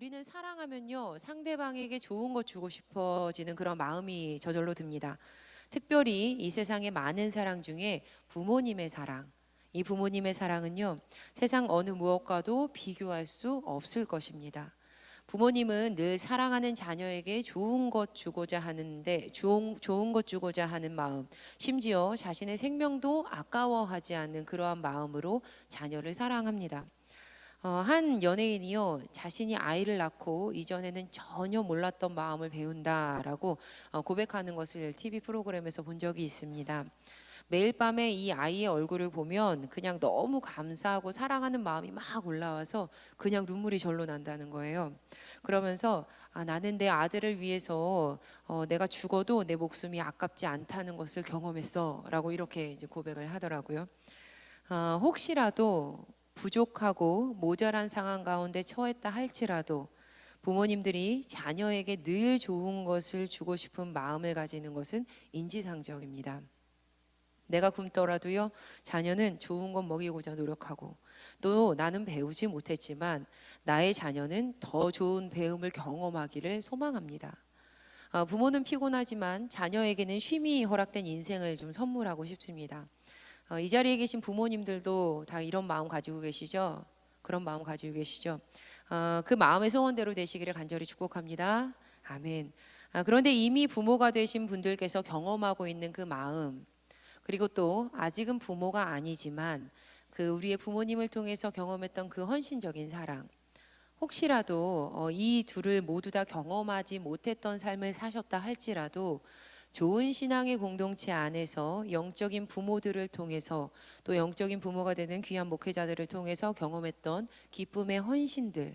우리는 사랑하면요 상대방에게 좋은 것 주고 싶어지는 그런 마음이 저절로 듭니다. 특별히 이 세상의 많은 사랑 중에 부모님의 사랑, 이 부모님의 사랑은요 세상 어느 무엇과도 비교할 수 없을 것입니다. 부모님은 늘 사랑하는 자녀에게 좋은 것 주고자 하는데 좋은, 좋은 것 주고자 하는 마음, 심지어 자신의 생명도 아까워하지 않는 그러한 마음으로 자녀를 사랑합니다. 어, 한 연예인이요 자신이 아이를 낳고 이전에는 전혀 몰랐던 마음을 배운다라고 어, 고백하는 것을 TV 프로그램에서 본 적이 있습니다. 매일 밤에 이 아이의 얼굴을 보면 그냥 너무 감사하고 사랑하는 마음이 막 올라와서 그냥 눈물이 절로 난다는 거예요. 그러면서 아, 나는 내 아들을 위해서 어, 내가 죽어도 내 목숨이 아깝지 않다는 것을 경험했어라고 이렇게 이제 고백을 하더라고요. 아, 혹시라도 부족하고 모자란 상황 가운데 처했다 할지라도 부모님들이 자녀에게 늘 좋은 것을 주고 싶은 마음을 가지는 것은 인지상정입니다. 내가 굶더라도요, 자녀는 좋은 것 먹이고자 노력하고 또 나는 배우지 못했지만 나의 자녀는 더 좋은 배움을 경험하기를 소망합니다. 아, 부모는 피곤하지만 자녀에게는 쉼이 허락된 인생을 좀 선물하고 싶습니다. 어, 이 자리에 계신 부모님들도 다 이런 마음 가지고 계시죠? 그런 마음 가지고 계시죠? 어, 그 마음의 소원대로 되시기를 간절히 축복합니다. 아멘. 아, 그런데 이미 부모가 되신 분들께서 경험하고 있는 그 마음, 그리고 또 아직은 부모가 아니지만 그 우리의 부모님을 통해서 경험했던 그 헌신적인 사랑, 혹시라도 어, 이 둘을 모두 다 경험하지 못했던 삶을 사셨다 할지라도 좋은 신앙의 공동체 안에서 영적인 부모들을 통해서 또 영적인 부모가 되는 귀한 목회자들을 통해서 경험했던 기쁨의 헌신들.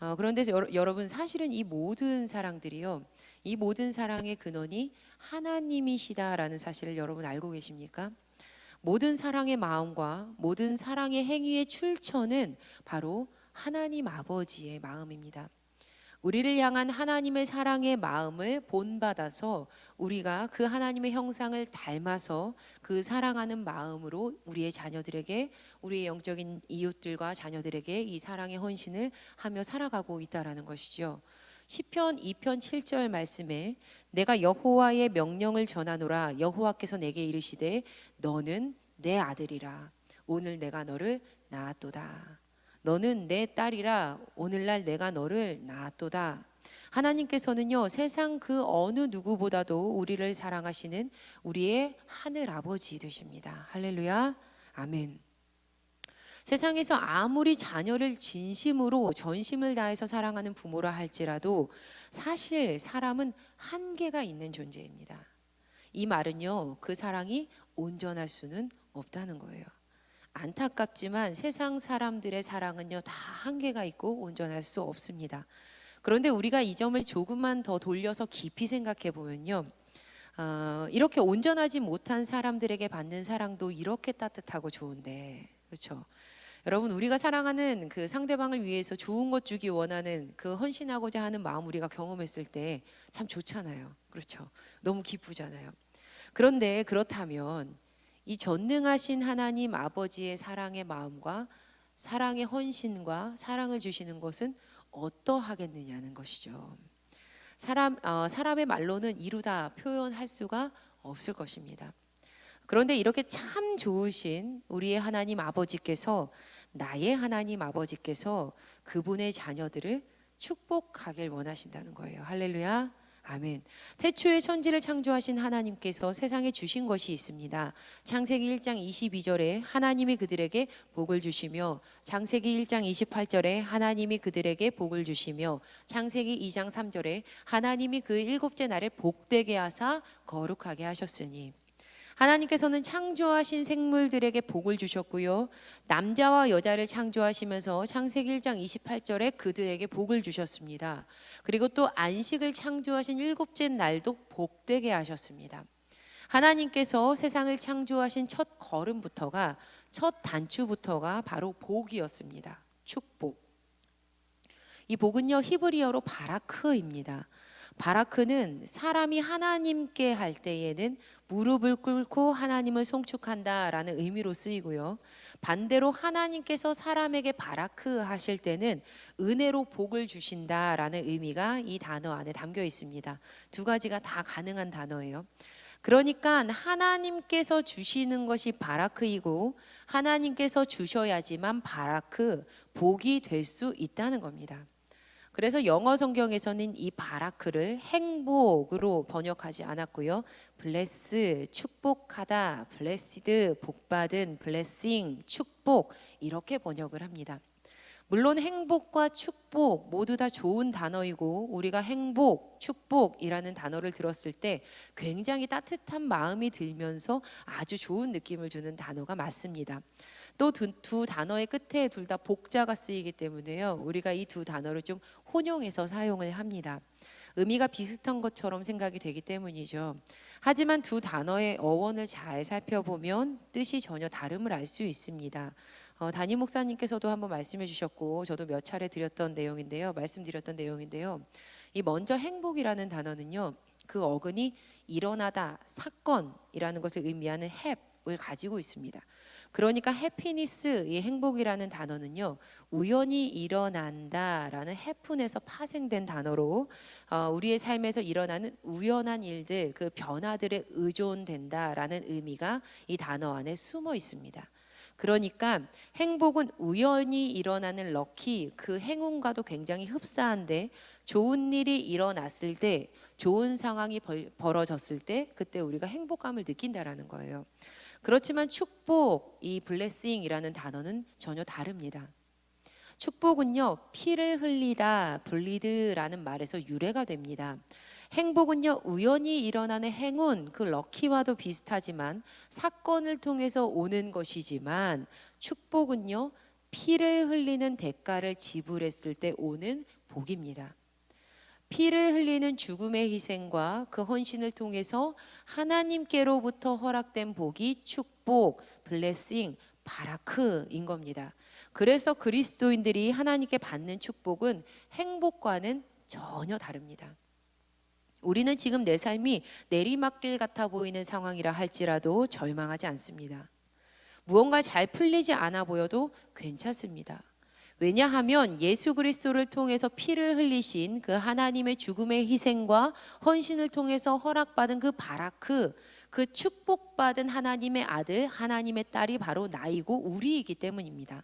어, 그런데 여러, 여러 분 사실은 이 모든 사랑들이요, 이 모든 사랑의 근원이 하나님이시다라는 사실을 여러분 알고 계십니까? 모든 사랑의 마음과 모든 사랑의 행위의 출처는 바로 하나님 아버지의 마음입니다. 우리를 향한 하나님의 사랑의 마음을 본받아서 우리가 그 하나님의 형상을 닮아서 그 사랑하는 마음으로 우리의 자녀들에게 우리의 영적인 이웃들과 자녀들에게 이 사랑의 헌신을 하며 살아가고 있다라는 것이죠. 시편 2편 7절 말씀에 내가 여호와의 명령을 전하노라 여호와께서 내게 이르시되 너는 내 아들이라 오늘 내가 너를 낳았도다. 너는 내 딸이라 오늘날 내가 너를 낳았도다. 하나님께서는요 세상 그 어느 누구보다도 우리를 사랑하시는 우리의 하늘 아버지 되십니다. 할렐루야, 아멘. 세상에서 아무리 자녀를 진심으로 전심을 다해서 사랑하는 부모라 할지라도 사실 사람은 한계가 있는 존재입니다. 이 말은요 그 사랑이 온전할 수는 없다는 거예요. 안타깝지만 세상 사람들의 사랑은요 다 한계가 있고 온전할 수 없습니다. 그런데 우리가 이 점을 조금만 더 돌려서 깊이 생각해 보면요. 어, 이렇게 온전하지 못한 사람들에게 받는 사랑도 이렇게 따뜻하고 좋은데 그렇죠. 여러분 우리가 사랑하는 그 상대방을 위해서 좋은 것 주기 원하는 그 헌신하고자 하는 마음 우리가 경험했을 때 참 좋잖아요. 그렇죠. 너무 기쁘잖아요. 그런데 그렇다면 이 전능하신 하나님 아버지의 사랑의 마음과 사랑의 헌신과 사랑을 주시는 것은 어떠하겠느냐는 것이죠. 사람 어, 사람의 말로는 이루다 표현할 수가 없을 것입니다. 그런데 이렇게 참 좋으신 우리의 하나님 아버지께서 나의 하나님 아버지께서 그분의 자녀들을 축복하길 원하신다는 거예요. 할렐루야. 아멘. 태초에 천지를 창조하신 하나님께서 세상에 주신 것이 있습니다. 창세기 1장 22절에 하나님이 그들에게 복을 주시며 창세기 1장 28절에 하나님이 그들에게 복을 주시며 창세기 2장 3절에 하나님이 그 일곱째 날에 복되게 하사 거룩하게 하셨으니 하나님께서는 창조하신 생물들에게 복을 주셨고요. 남자와 여자를 창조하시면서 창세기 1장 28절에 그들에게 복을 주셨습니다. 그리고 또 안식을 창조하신 일곱째 날도 복되게 하셨습니다. 하나님께서 세상을 창조하신 첫 걸음부터가 첫 단추부터가 바로 복이었습니다. 축복. 이 복은요 히브리어로 바라크입니다. 바라크는 사람이 하나님께 할 때에는 무릎을 꿇고 하나님을 송축한다라는 의미로 쓰이고요. 반대로 하나님께서 사람에게 바라크 하실 때는 은혜로 복을 주신다라는 의미가 이 단어 안에 담겨 있습니다. 두 가지가 다 가능한 단어예요. 그러니까 하나님께서 주시는 것이 바라크이고 하나님께서 주셔야지만 바라크 복이 될 수 있다는 겁니다. 그래서 영어 성경에서는 이 바라크를 행복으로 번역하지 않았고요. 블레스 축복하다, 블레시드 복받은, 블레싱 축복 이렇게 번역을 합니다. 물론 행복과 축복 모두 다 좋은 단어이고 우리가 행복, 축복이라는 단어를 들었을 때 굉장히 따뜻한 마음이 들면서 아주 좋은 느낌을 주는 단어가 맞습니다. 또두 단어의 끝에 둘 다 복자가 쓰이기 때문에요. 우리가 이 두 단어를 좀 혼용해서 사용을 합니다. 의미가 비슷한 것처럼 생각이 되기 때문이죠. 하지만 두 단어의 어원을 잘 살펴보면 뜻이 전혀 다름을 알 수 있습니다. 어, 담임 목사님께서도 한번 말씀해 주셨고 저도 몇 차례 드렸던 내용인데요. 말씀드렸던 내용인데요. 이 먼저 행복이라는 단어는요. 그 어근이 일어나다 사건이라는 것을 의미하는 햅을 가지고 있습니다. 그러니까 해피니스 이 행복이라는 단어는요 우연히 일어난다라는 해픈에서 파생된 단어로 어, 우리의 삶에서 일어나는 우연한 일들 그 변화들에 의존된다라는 의미가 이 단어 안에 숨어 있습니다. 그러니까 행복은 우연히 일어나는 럭키 그 행운과도 굉장히 흡사한데 좋은 일이 일어났을 때 좋은 상황이 벌, 벌어졌을 때 그때 우리가 행복감을 느낀다라는 거예요. 그렇지만 축복 이 블레싱이라는 단어는 전혀 다릅니다. 축복은요 피를 흘리다 블리드라는 말에서 유래가 됩니다. 행복은요 우연히 일어나는 행운 그 럭키와도 비슷하지만 사건을 통해서 오는 것이지만 축복은요 피를 흘리는 대가를 지불했을 때 오는 복입니다. 피를 흘리는 죽음의 희생과 그 헌신을 통해서 하나님께로부터 허락된 복이 축복, 블레싱, 바라크인 겁니다. 그래서 그리스도인들이 하나님께 받는 축복은 행복과는 전혀 다릅니다. 우리는 지금 내 삶이 내리막길 같아 보이는 상황이라 할지라도 절망하지 않습니다. 무언가 잘 풀리지 않아 보여도 괜찮습니다. 왜냐하면 예수 그리스도를 통해서 피를 흘리신 그 하나님의 죽음의 희생과 헌신을 통해서 허락받은 그 바라크 그 축복받은 하나님의 아들 하나님의 딸이 바로 나이고 우리이기 때문입니다.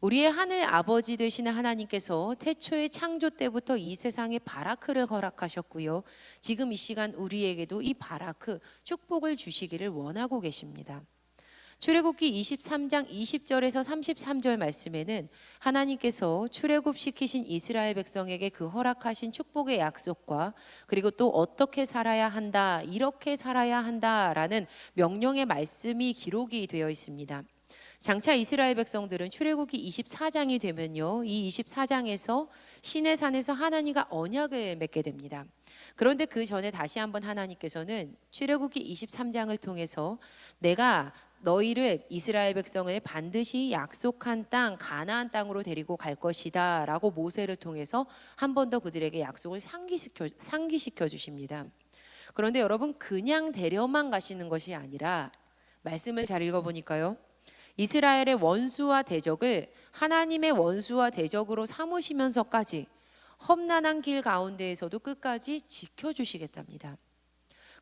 우리의 하늘 아버지 되시는 하나님께서 태초의 창조 때부터 이 세상에 바라크를 허락하셨고요. 지금 이 시간 우리에게도 이 바라크 축복을 주시기를 원하고 계십니다. 출애굽기 23장 20절에서 33절 말씀에는 하나님께서 출애굽 시키신 이스라엘 백성에게 그 허락하신 축복의 약속과 그리고 또 어떻게 살아야 한다, 이렇게 살아야 한다라는 명령의 말씀이 기록이 되어 있습니다. 장차 이스라엘 백성들은 출애굽기 24장이 되면요. 이 24장에서 시내 산에서 하나님과 언약을 맺게 됩니다. 그런데 그 전에 다시 한번 하나님께서는 출애굽기 23장을 통해서 내가 너희를 이스라엘 백성을 반드시 약속한 땅 가나안 땅으로 데리고 갈 것이다라고 모세를 통해서 한 번 더 그들에게 약속을 상기시켜 상기시켜 주십니다. 그런데 여러분 그냥 데려만 가시는 것이 아니라 말씀을 잘 읽어 보니까요. 이스라엘의 원수와 대적을 하나님의 원수와 대적으로 삼으시면서까지 험난한 길 가운데에서도 끝까지 지켜 주시겠답니다.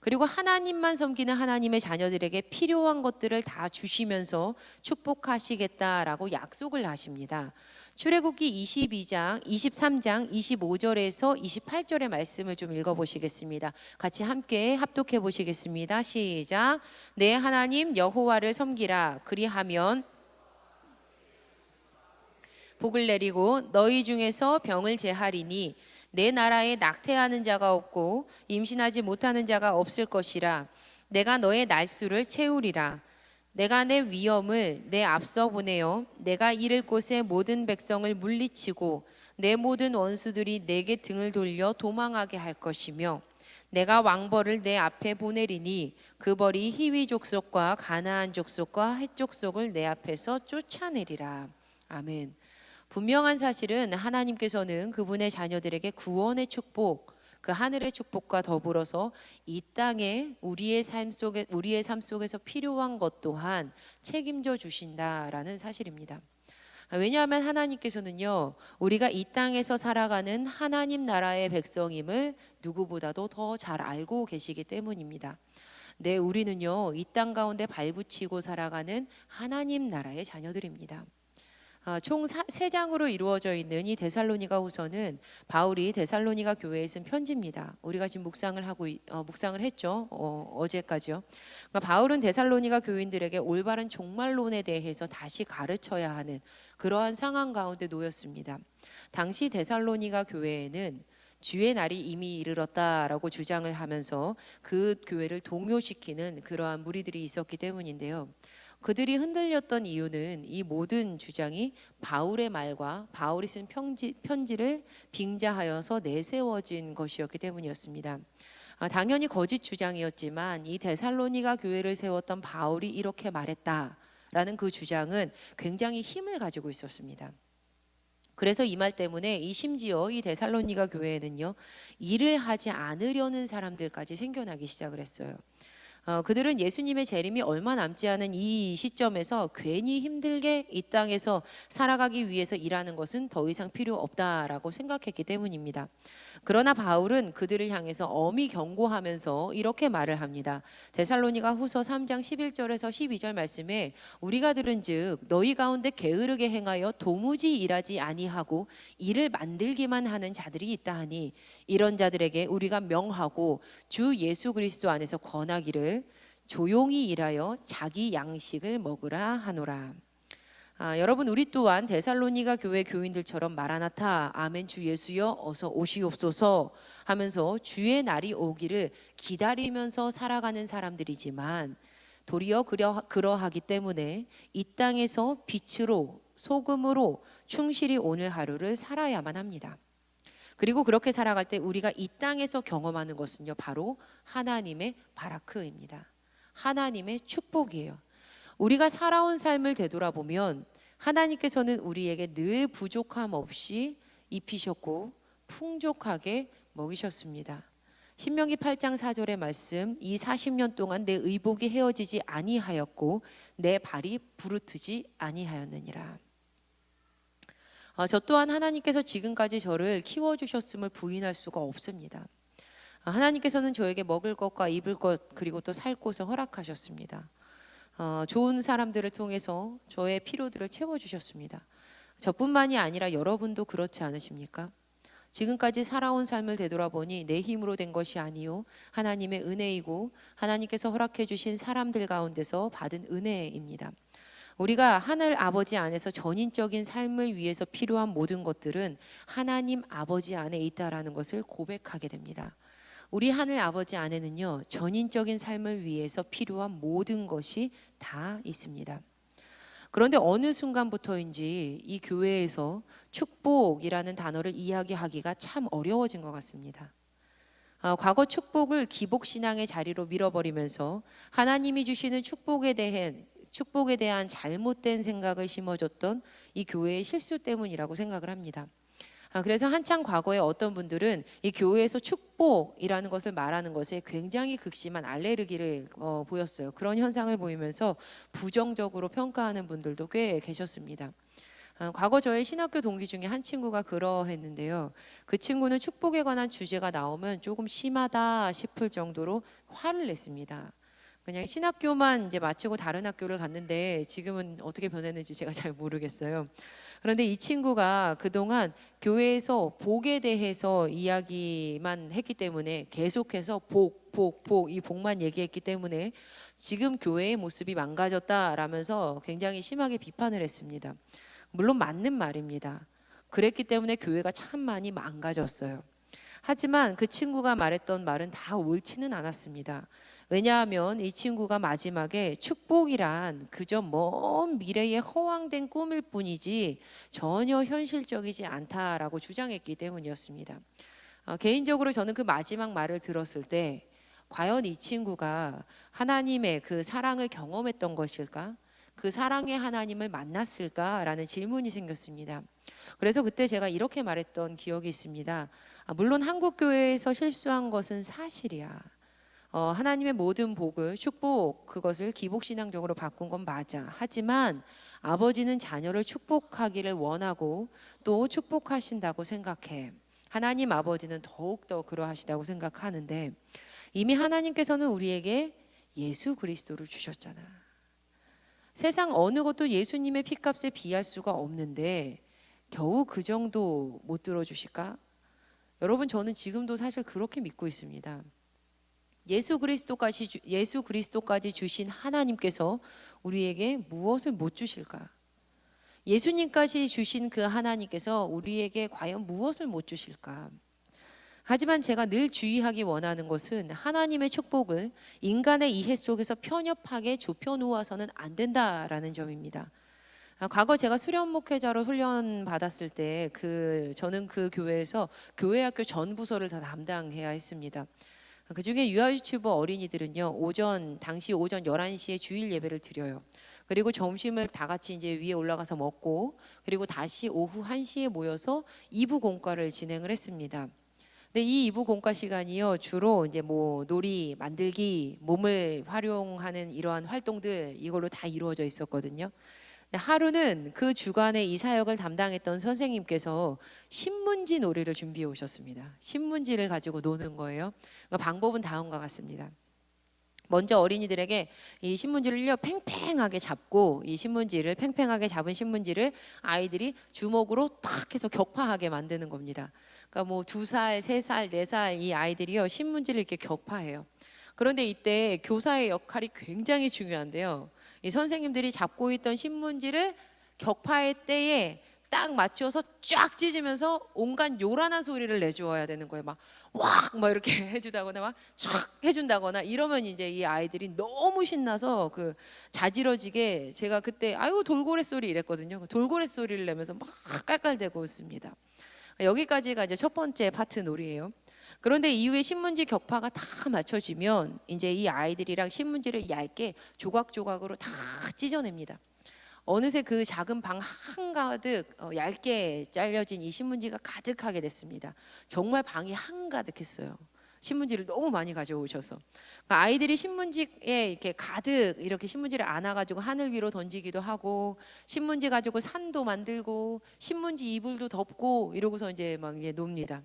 그리고 하나님만 섬기는 하나님의 자녀들에게 필요한 것들을 다 주시면서 축복하시겠다라고 약속을 하십니다. 출애굽기 22장, 23장, 25절에서 28절의 말씀을 좀 읽어 보시겠습니다. 같이 함께 합독해 보시겠습니다. 시작. 내 하나님 여호와를 섬기라. 그리하면 복을 내리고 너희 중에서 병을 제하리니 내 나라에 낙태하는 자가 없고 임신하지 못하는 자가 없을 것이라. 내가 너의 날수를 채우리라. 내가 내 위엄을 내 앞서 보내어 내가 이를 곳에 모든 백성을 물리치고 내 모든 원수들이 내게 등을 돌려 도망하게 할 것이며 내가 왕벌을 내 앞에 보내리니 그 벌이 희위 족속과 가나안 족속과 헷 족속을 내 앞에서 쫓아내리라. 아멘. 분명한 사실은 하나님께서는 그분의 자녀들에게 구원의 축복, 그 하늘의 축복과 더불어서 이 땅에 우리의 삶 속에 우리의 삶 속에서 필요한 것 또한 책임져 주신다라는 사실입니다. 왜냐하면 하나님께서는요, 우리가 이 땅에서 살아가는 하나님 나라의 백성임을 누구보다도 더 잘 알고 계시기 때문입니다. 네, 우리는요, 이 땅 가운데 발붙이고 살아가는 하나님 나라의 자녀들입니다. 아, 총세 장으로 이루어져 있는 이 데살로니가 후서는 바울이 데살로니가 교회에 쓴 편지입니다. 우리가 지금 묵상을 하고 있- 어, 묵상을 했죠. 어, 제까지요 그러니까 바울은 데살로니가 교인들에게 올바른 종말론에 대해서 다시 가르쳐야 하는 그러한 상황 가운데 놓였습니다. 당시 데살로니가 교회에는 주의 날이 이미 이르렀다라고 주장을 하면서 그 교회를 동요시키는 그러한 무리들이 있었기 때문인데요. 그들이 흔들렸던 이유는 이 모든 주장이 바울의 말과 바울이 쓴 편지, 편지를 빙자하여서 내세워진 것이었기 때문이었습니다. 아, 당연히 거짓 주장이었지만 이 데살로니가 교회를 세웠던 바울이 이렇게 말했다라는 그 주장은 굉장히 힘을 가지고 있었습니다. 그래서 이 말 때문에 이 심지어 이 데살로니가 교회에는요 일을 하지 않으려는 사람들까지 생겨나기 시작을 했어요. 어, 그들은 예수님의 재림이 얼마 남지 않은 이 시점에서 괜히 힘들게 이 땅에서 살아가기 위해서 일하는 것은 더 이상 필요 없다라고 생각했기 때문입니다. 그러나 바울은 그들을 향해서 엄히 경고하면서 이렇게 말을 합니다. 데살로니가 후서 3장 11절에서 12절 말씀에 우리가 들은즉 너희 가운데 게으르게 행하여 도무지 일하지 아니하고 일을 만들기만 하는 자들이 있다 하니 이런 자들에게 우리가 명하고 주 예수 그리스도 안에서 권하기를 조용히 일하여 자기 양식을 먹으라 하노라. 아, 여러분 우리 또한 데살로니가 교회 교인들처럼 마라나타 아멘 주 예수여 어서 오시옵소서 하면서 주의 날이 오기를 기다리면서 살아가는 사람들이지만 도리어 그러, 그러하 기 때문에 이 땅에서 빛으로 소금으로 충실히 오늘 하루를 살아야만 합니다. 그리고 그렇게 살아갈 때 우리가 이 땅에서 경험하는 것은요 바로 하나님의 바라크입니다. 하나님의 축복이에요. 우리가 살아온 삶을 되돌아보면 하나님께서는 우리에게 늘 부족함 없이 입히셨고 풍족하게 먹이셨습니다. 신명기 8장 4절의 말씀 이 40년 동안 내 의복이 헤어지지 아니하였고 내 발이 부르트지 아니하였느니라. 어, 저 또한 하나님께서 지금까지 저를 키워 주셨음을 부인할 수가 없습니다. 어, 하나님께서는 저에게 먹을 것과 입을 것 그리고 또 살 곳을 허락하셨습니다. 어, 좋은 사람들을 통해서 저의 필요들을 채워 주셨습니다. 저뿐만이 아니라 여러분도 그렇지 않으십니까? 지금까지 살아온 삶을 되돌아보니 내 힘으로 된 것이 아니요 하나님의 은혜이고 하나님께서 허락해 주신 사람들 가운데서 받은 은혜입니다. 우리가 하늘 아버지 안에서 전인적인 삶을 위해서 필요한 모든 것들은 하나님 아버지 안에 있다라는 것을 고백하게 됩니다. 우리 하늘 아버지 안에는요 전인적인 삶을 위해서 필요한 모든 것이 다 있습니다. 그런데 어느 순간부터인지 이 교회에서 축복이라는 단어를 이야기하기가 참 어려워진 것 같습니다. 아, 과거 축복을 기복 신앙의 자리로 밀어버리면서 하나님이 주시는 축복에 대해 축복에 대한 잘못된 생각을 심어줬던 이 교회의 실수 때문이라고 생각을 합니다. 아, 그래서 한창 과거에 어떤 분들은 이 교회에서 축복이라는 것을 말하는 것에 굉장히 극심한 알레르기를 어, 보였어요. 그런 현상을 보이면서 부정적으로 평가하는 분들도 꽤 계셨습니다. 아, 과거 저의 신학교 동기 중에 한 친구가 그러했는데요. 그 친구는 축복에 관한 주제가 나오면 조금 심하다 싶을 정도로 화를 냈습니다. 그냥 신학교만 이제 마치고 다른 학교를 갔는데 지금은 어떻게 변했는지 제가 잘 모르겠어요. 그런데 이 친구가 그동안 교회에서 복에 대해서 이야기만 했기 때문에 계속해서 복, 복, 복, 이 복만 얘기했기 때문에 지금 교회의 모습이 망가졌다라면서 굉장히 심하게 비판을 했습니다. 물론 맞는 말입니다. 그랬기 때문에 교회가 참 많이 망가졌어요. 하지만 그 친구가 말했던 말은 다 옳지는 않았습니다. 왜냐하면 이 친구가 마지막에 축복이란 그저 먼 미래의 허황된 꿈일 뿐이지 전혀 현실적이지 않다라고 주장했기 때문이었습니다. 어, 개인적으로 저는 그 마지막 말을 들었을 때 과연 이 친구가 하나님의 그 사랑을 경험했던 것일까? 그 사랑의 하나님을 만났을까라는 질문이 생겼습니다. 그래서 그때 제가 이렇게 말했던 기억이 있습니다. 아, 물론 한국 교회에서 실수한 것은 사실이야. 어, 하나님의 모든 복을 축복 그것을 기복 신앙적으로 바꾼 건 맞아. 하지만 아버지는 자녀를 축복하기를 원하고 또 축복하신다고 생각해. 하나님 아버지는 더욱 더 그러하시다고 생각하는데 이미 하나님께서는 우리에게 예수 그리스도를 주셨잖아. 세상 어느 것도 예수님의 피값에 비할 수가 없는데 겨우 그 정도 못 들어주실까? 여러분 저는 지금도 사실 그렇게 믿고 있습니다. 예수 그리스도까지 주- 예수 그리스도까지 주신 하나님께서 우리에게 무엇을 못 주실까? 예수님까지 주신 그 하나님께서 우리에게 과연 무엇을 못 주실까? 하지만 제가 늘 주의하기 원하는 것은 하나님의 축복을 인간의 이해 속에서 편협하게 좁혀 놓아서는 안 된다라는 점입니다. 아, 과거 제가 수련 목회자로 훈련 받았을 때 그 저는 그 교회에서 교회 학교 전 부서를 다 담당해야 했습니다. 그 중에 유아 유튜버 어린이들은요 오전 당시 오전 11시에 주일 예배를 드려요. 그리고 점심을 다 같이 이제 위에 올라가서 먹고 그리고 다시 오후 1시에 모여서 2부 공과를 진행을 했습니다. 근데 이 2부 공과 시간이요 주로 이제 뭐 놀이 만들기 몸을 활용하는 이러한 활동들 이걸로 다 이루어져 있었거든요. 근데 하루는 그 주간에 이 사역을 담당했던 선생님께서 신문지 놀이를 준비해 오셨습니다. 신문지를 가지고 노는 거예요. 그러니까 방법은 다음과 같습니다. 먼저 어린이들에게 이 신문지를요 팽팽하게 잡고 이 신문지를 팽팽하게 잡은 신문지를 아이들이 주먹으로 탁 해서 격파하게 만드는 겁니다. 그러니까 뭐 두 살, 세 살, 네 살 이 아이들이요 신문지를 이렇게 격파해요. 그런데 이때 교사의 역할이 굉장히 중요한데요. 이 선생님들이 잡고 있던 신문지를 격파의 때에 딱 맞춰서 쫙 찢으면서 온갖 요란한 소리를 내주어야 되는 거예요. 막 왁 막 이렇게 해주다거나 막 쫙 해준다거나 이러면 이제 이 아이들이 너무 신나서 그 자지러지게 제가 그때 아유 돌고래 소리 이랬거든요. 그 돌고래 소리를 내면서 막 깔깔대고 웃습니다. 여기까지가 이제 첫 번째 파트 놀이에요. 그런데 이후에 신문지 격파가 다 맞춰지면 이제 이 아이들이랑 신문지를 얇게 조각조각으로 다 찢어냅니다. 어느새 그 작은 방 한가득 어, 얇게 잘려진 이 신문지가 가득하게 됐습니다. 정말 방이 한가득했어요. 신문지를 너무 많이 가져오셔서 그러니까 아이들이 신문지에 이렇게 가득 이렇게 신문지를 안아가지고 하늘 위로 던지기도 하고 신문지 가지고 산도 만들고 신문지 이불도 덮고 이러고서 이제 막 이제 놉니다.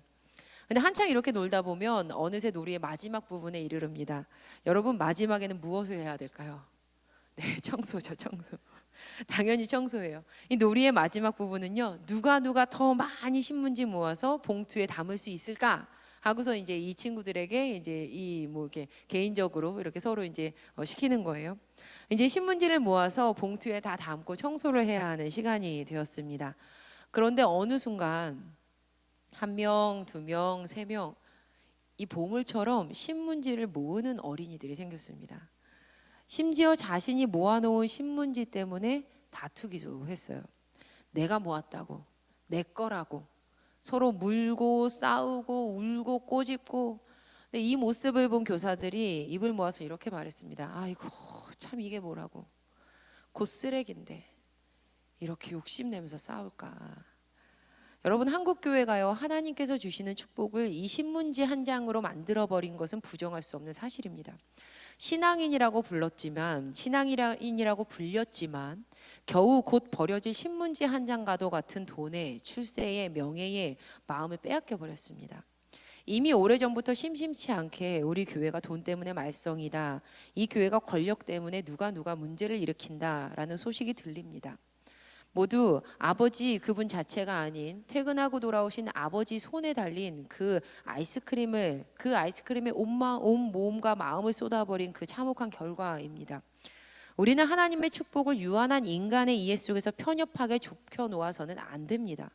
근데 한창 이렇게 놀다 보면 어느새 놀이의 마지막 부분에 이르릅니다. 여러분 마지막에는 무엇을 해야 될까요? 네, 청소죠, 청소. 당연히 청소예요. 이 놀이의 마지막 부분은요. 누가 누가 더 많이 신문지 모아서 봉투에 담을 수 있을까? 하고서 이제 이 친구들에게 이제 이 뭐 이렇게 개인적으로 이렇게 서로 이제 어, 시키는 거예요. 이제 신문지를 모아서 봉투에 다 담고 청소를 해야 하는 시간이 되었습니다. 그런데 어느 순간 한 명, 두 명, 세 명 이 보물처럼 신문지를 모으는 어린이들이 생겼습니다. 심지어 자신이 모아놓은 신문지 때문에 다투기도 했어요. 내가 모았다고, 내 거라고 서로 물고 싸우고 울고 꼬집고. 근데 이 모습을 본 교사들이 입을 모아서 이렇게 말했습니다. 아이고 참 이게 뭐라고 곧 쓰레기인데 이렇게 욕심내면서 싸울까. 여러분 한국 교회가요 하나님께서 주시는 축복을 이 신문지 한 장으로 만들어 버린 것은 부정할 수 없는 사실입니다. 신앙인이라고 불렀지만 신앙인이라고 불렸지만 겨우 곧 버려질 신문지 한 장과도 같은 돈에 출세에 명예에 마음을 빼앗겨 버렸습니다. 이미 오래전부터 심심치 않게 우리 교회가 돈 때문에 말썽이다. 이 교회가 권력 때문에 누가 누가 문제를 일으킨다라는 소식이 들립니다. 모두 아버지 그분 자체가 아닌 퇴근하고 돌아오신 아버지 손에 달린 그 아이스크림을 그 아이스크림에 온, 마, 온 몸과 마음을 쏟아버린 그 참혹한 결과입니다. 우리는 하나님의 축복을 유한한 인간의 이해 속에서 편협하게 좁혀 놓아서는 안 됩니다.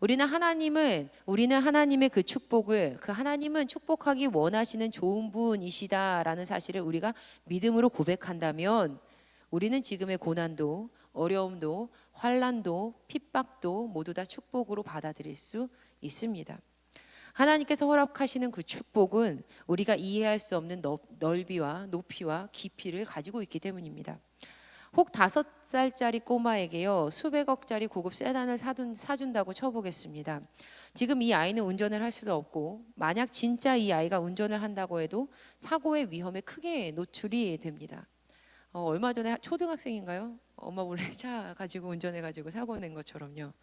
우리는 하나님을 우리는 하나님의 그 축복을 그 하나님은 축복하기 원하시는 좋은 분이시다라는 사실을 우리가 믿음으로 고백한다면 우리는 지금의 고난도 어려움도 환란도 핍박도 모두 다 축복으로 받아들일 수 있습니다. 하나님께서 허락하시는 그 축복은 우리가 이해할 수 없는 넓- 넓이와 높이와 깊이를 가지고 있기 때문입니다. 혹 다섯 살짜리 꼬마에게요 수백억짜리 고급 세단을 사둔, 사준다고 쳐보겠습니다. 지금 이 아이는 운전을 할 수도 없고 만약 진짜 이 아이가 운전을 한다고 해도 사고의 위험에 크게 노출이 됩니다. 어, 얼마 전에 초등학생인가요? 엄마 몰래 차 가지고 운전해 가지고 사고 낸 것처럼요.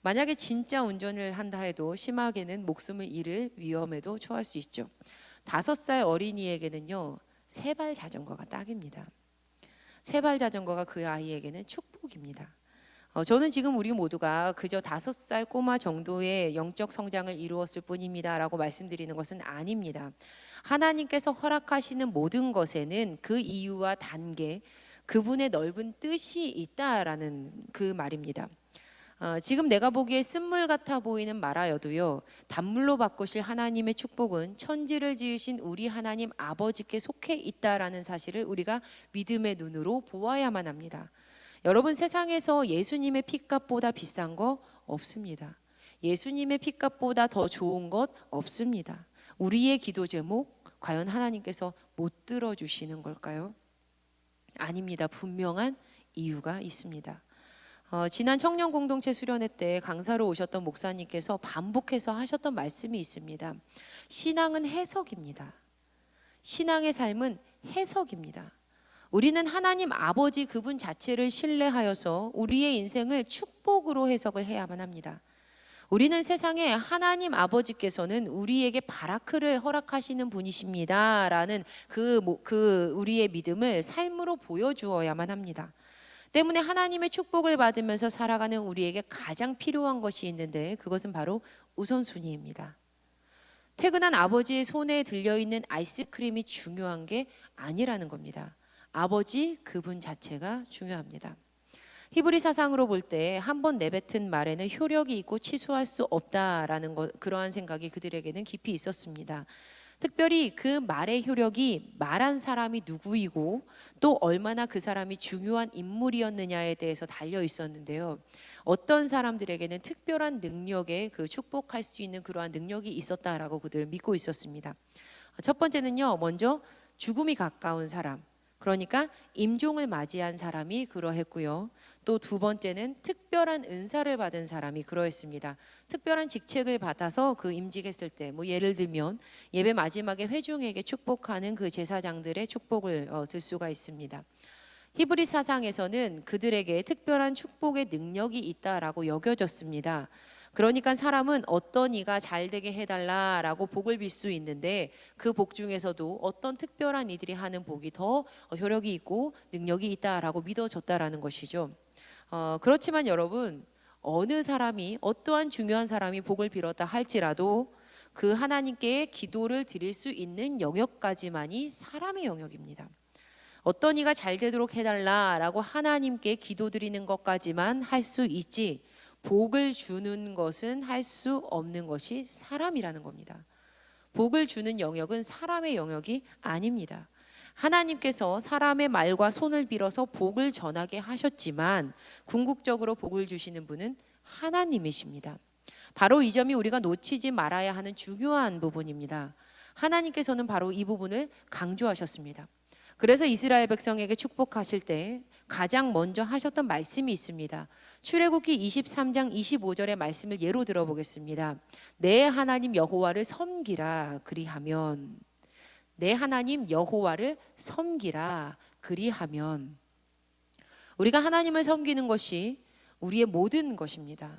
만약에 진짜 운전을 한다 해도 심하게는 목숨을 잃을 위험에도 처할 수 있죠. 다섯 살 어린이에게는요 세발 자전거가 딱입니다. 세발 자전거가 그 아이에게는 축복입니다. 어, 저는 지금 우리 모두가 그저 다섯 살 꼬마 정도의 영적 성장을 이루었을 뿐입니다라고 말씀드리는 것은 아닙니다. 하나님께서 허락하시는 모든 것에는 그 이유와 단계, 그분의 넓은 뜻이 있다라는 그 말입니다. 어, 지금 내가 보기에 쓴물 같아 보이는 말하여도요 단물로 바꾸실 하나님의 축복은 천지를 지으신 우리 하나님 아버지께 속해 있다라는 사실을 우리가 믿음의 눈으로 보아야만 합니다. 여러분 세상에서 예수님의 피값보다 비싼 거 없습니다. 예수님의 피값보다 더 좋은 것 없습니다. 우리의 기도 제목 과연 하나님께서 못 들어 주시는 걸까요? 아닙니다. 분명한 이유가 있습니다. 어, 지난 청년 공동체 수련회 때 강사로 오셨던 목사님께서 반복해서 하셨던 말씀이 있습니다. 신앙은 해석입니다. 신앙의 삶은 해석입니다. 우리는 하나님 아버지 그분 자체를 신뢰하여서 우리의 인생을 축복으로 해석을 해야만 합니다. 우리는 세상에 하나님 아버지께서는 우리에게 바라크를 허락하시는 분이십니다 라는 그, 모- 그 우리의 믿음을 삶으로 보여주어야만 합니다. 때문에 하나님의 축복을 받으면서 살아가는 우리에게 가장 필요한 것이 있는데 그것은 바로 우선순위입니다. 퇴근한 아버지의 손에 들려 있는 아이스크림이 중요한 게 아니라는 겁니다. 아버지 그분 자체가 중요합니다. 히브리 사상으로 볼 때 한 번 내뱉은 말에는 효력이 있고 취소할 수 없다라는 것 그러한 생각이 그들에게는 깊이 있었습니다. 특별히 그 말의 효력이 말한 사람이 누구이고 또 얼마나 그 사람이 중요한 인물이었느냐에 대해서 달려 있었는데요. 어떤 사람들에게는 특별한 능력에 그 축복할 수 있는 그러한 능력이 있었다라고 그들은 믿고 있었습니다. 첫 번째는요, 먼저 죽음이 가까운 사람, 그러니까 임종을 맞이한 사람이 그러했고요. 또 두 번째는 특별한 은사를 받은 사람이 그러했습니다. 특별한 직책을 받아서 그 임직했을 때, 뭐 예를 들면 예배 마지막에 회중에게 축복하는 그 제사장들의 축복을 어, 들 수가 있습니다. 히브리 사상에서는 그들에게 특별한 축복의 능력이 있다라고 여겨졌습니다. 그러니까 사람은 어떤 이가 잘 되게 해달라라고 복을 빌 수 있는데 그 복 중에서도 어떤 특별한 이들이 하는 복이 더 효력이 있고 능력이 있다라고 믿어졌다라는 것이죠. 어, 그렇지만 여러분 어느 사람이 어떠한 중요한 사람이 복을 빌었다 할지라도 그 하나님께 기도를 드릴 수 있는 영역까지만이 사람의 영역입니다. 어떤 이가 잘 되도록 해달라라고 하나님께 기도드리는 것까지만 할 수 있지 복을 주는 것은 할 수 없는 것이 사람이라는 겁니다. 복을 주는 영역은 사람의 영역이 아닙니다. 하나님께서 사람의 말과 손을 빌어서 복을 전하게 하셨지만 궁극적으로 복을 주시는 분은 하나님이십니다. 바로 이 점이 우리가 놓치지 말아야 하는 중요한 부분입니다. 하나님께서는 바로 이 부분을 강조하셨습니다. 그래서 이스라엘 백성에게 축복하실 때 가장 먼저 하셨던 말씀이 있습니다. 출애굽기 23장 25절의 말씀을 예로 들어보겠습니다. 내 하나님 여호와를 섬기라 그리하면 내 하나님 여호와를 섬기라 그리하면 우리가 하나님을 섬기는 것이 우리의 모든 것입니다.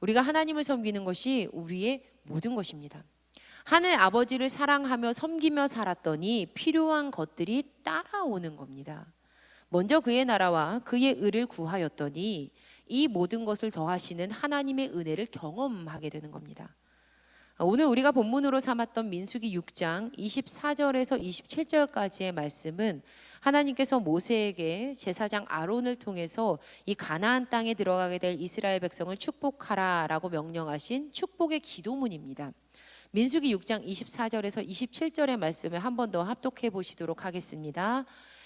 우리가 하나님을 섬기는 것이 우리의 모든 것입니다. 하늘 아버지를 사랑하며 섬기며 살았더니 필요한 것들이 따라오는 겁니다. 먼저 그의 나라와 그의 의를 구하였더니 이 모든 것을 더하시는 하나님의 은혜를 경험하게 되는 겁니다. 오늘 우리가 본문으로 삼았던 민수기 6장 24절에서 27절까지의 말씀은 하나님께서 모세에게 제사장 아론을 통해서 이 가나안 땅에 들어가게 될 이스라엘 백성을 축복하라라고 명령하신 축복의 기도문입니다. 민수기 6장 24절에서 27절의 말씀을 한 번 더 합독해 보시도록 하겠습니다.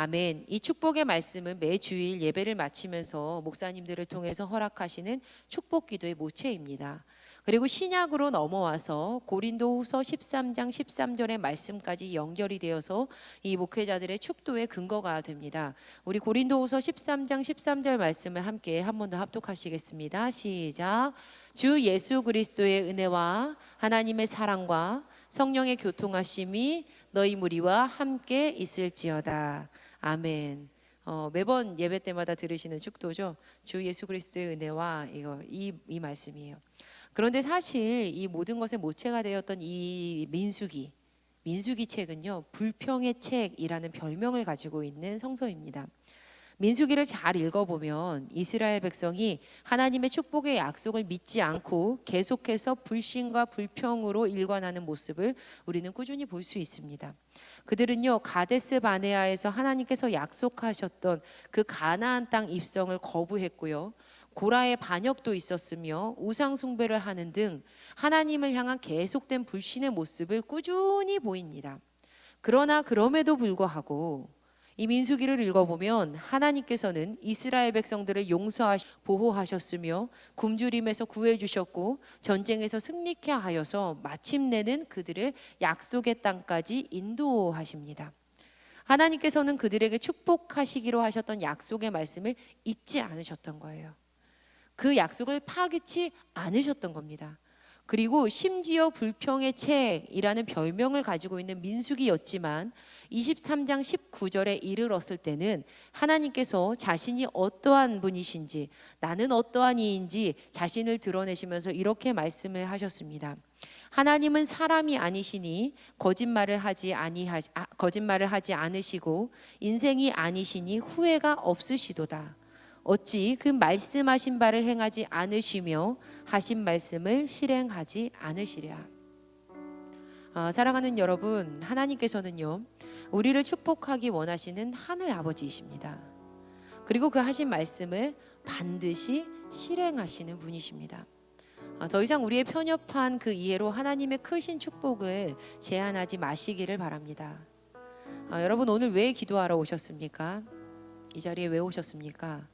아멘. 이 축복의 말씀은 매 주일 예배를 마치면서 목사님들을 통해서 허락하시는 축복 기도의 모체입니다. 그리고 신약으로 넘어와서 고린도후서 13장 13절의 말씀까지 연결이 되어서 이 목회자들의 축도의 근거가 됩니다. 우리 고린도후서 13장 13절 말씀을 함께 한 번 더 합독하시겠습니다. 시작. 주 예수 그리스도의 은혜와 하나님의 사랑과 성령의 교통하심이 너희 무리와 함께 있을지어다. 아멘. 어, 매번 예배 때마다 들으시는 축도죠. 주 예수 그리스도의 은혜와 이거 이, 이 말씀이에요. 그런데 사실 이 모든 것의 모체가 되었던 이 민수기 민수기 책은요 불평의 책이라는 별명을 가지고 있는 성서입니다. 민수기를 잘 읽어보면 이스라엘 백성이 하나님의 축복의 약속을 믿지 않고 계속해서 불신과 불평으로 일관하는 모습을 우리는 꾸준히 볼 수 있습니다. 그들은요 가데스 바네아에서 하나님께서 약속하셨던 그 가나안 땅 입성을 거부했고요. 고라의 반역도 있었으며 우상 숭배를 하는 등 하나님을 향한 계속된 불신의 모습을 꾸준히 보입니다. 그러나 그럼에도 불구하고 이 민수기를 읽어보면 하나님께서는 이스라엘 백성들을 용서하시 보호하셨으며 굶주림에서 구해 주셨고 전쟁에서 승리케 하여서 마침내는 그들을 약속의 땅까지 인도하십니다. 하나님께서는 그들에게 축복하시기로 하셨던 약속의 말씀을 잊지 않으셨던 거예요. 그 약속을 파기치 않으셨던 겁니다. 그리고 심지어 불평의 책이라는 별명을 가지고 있는 민수기였지만 23장 19절에 이르렀을 때는 하나님께서 자신이 어떠한 분이신지 나는 어떠한 이인지 자신을 드러내시면서 이렇게 말씀을 하셨습니다. 하나님은 사람이 아니시니 거짓말을 하지 아니하 아, 거짓말을 하지 않으시고 인생이 아니시니 후회가 없으시도다. 어찌 그 말씀하신 바를 행하지 않으시며 하신 말씀을 실행하지 않으시랴. 아, 사랑하는 여러분, 하나님께서는요, 우리를 축복하기 원하시는 하늘 아버지이십니다. 그리고 그 하신 말씀을 반드시 실행하시는 분이십니다. 아, 더 이상 우리의 편협한 그 이해로 하나님의 크신 축복을 제한하지 마시기를 바랍니다. 아, 여러분 오늘 왜 기도하러 오셨습니까? 이 자리에 왜 오셨습니까?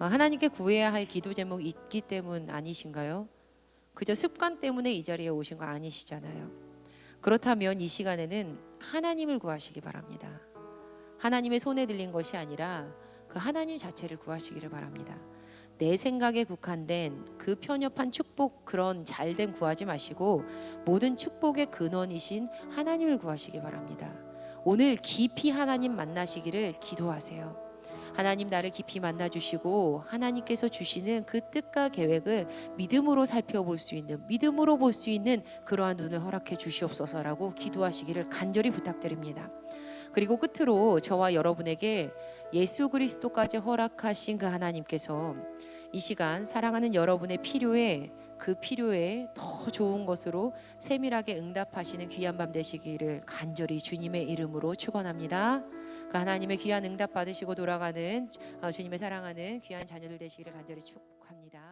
아, 하나님께 구해야 할 기도 제목이 있기 때문 아니신가요? 그저 습관 때문에 이 자리에 오신 거 아니시잖아요. 그렇다면 이 시간에는 하나님을 구하시기 바랍니다. 하나님의 손에 들린 것이 아니라 그 하나님 자체를 구하시기를 바랍니다. 내 생각에 국한된 그 편협한 축복 그런 잘된 구하지 마시고 모든 축복의 근원이신 하나님을 구하시기 바랍니다. 오늘 깊이 하나님 만나시기를 기도하세요. 하나님 나를 깊이 만나 주시고 하나님께서 주시는 그 뜻과 계획을 믿음으로 살펴볼 수 있는 믿음으로 볼 수 있는 그러한 눈을 허락해 주시옵소서라고 기도하시기를 간절히 부탁드립니다. 그리고 끝으로 저와 여러분에게 예수 그리스도까지 허락하신 그 하나님께서 이 시간 사랑하는 여러분의 필요에 그 필요에 더 좋은 것으로 세밀하게 응답하시는 귀한 밤 되시기를 간절히 주님의 이름으로 축원합니다. 그 하나님의 귀한 응답 받으시고 돌아가는 어, 주님의 사랑하는 귀한 자녀들 되시기를 간절히 축복합니다.